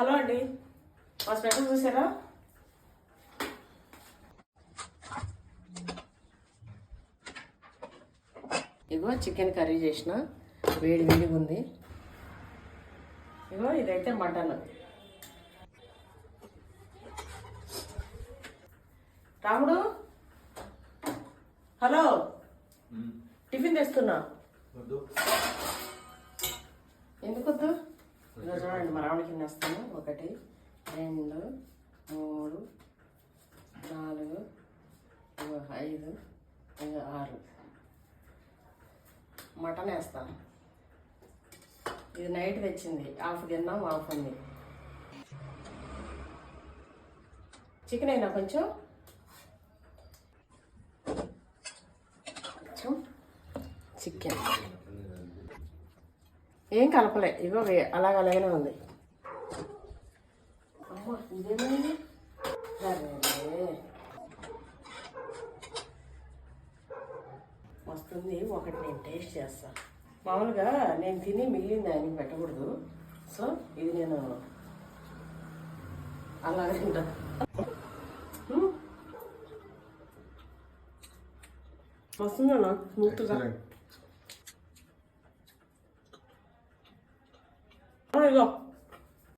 Hello అండి. మా special చూసారా? ఇగో చికెన్ కర్రీ చేసిన. వేడి వేడిగా ఉంది. ఇగో ఇదైతే మటన్. రాముడు? హలో? టిఫిన్ తెస్తున్నా. వద్దు. ఎందుకు చూడండి మా రావణకి వేస్తాను. ఒకటి రెండు మూడు నాలుగు ఐదు ఆరు. మటన్ వేస్తాను. ఇది నైట్ తెచ్చింది. హాఫ్ తిన్నాం హాఫ్ ఉంది. చికెన్ అయినా కొంచెం. కొంచెం చికెన్. ఏం కలపలే ఇగో అలాగ అలాగనే ఉంది. వస్తుంది ఒకటి నేను టేస్ట్ చేస్తా. మామూలుగా నేను తిని మిగిలింది ఆయనకి పెట్టకూడదు. సో ఇది నేను అలాగే తింటా. వస్తుందన్నా స్మూత్గా ఆ, ఇగో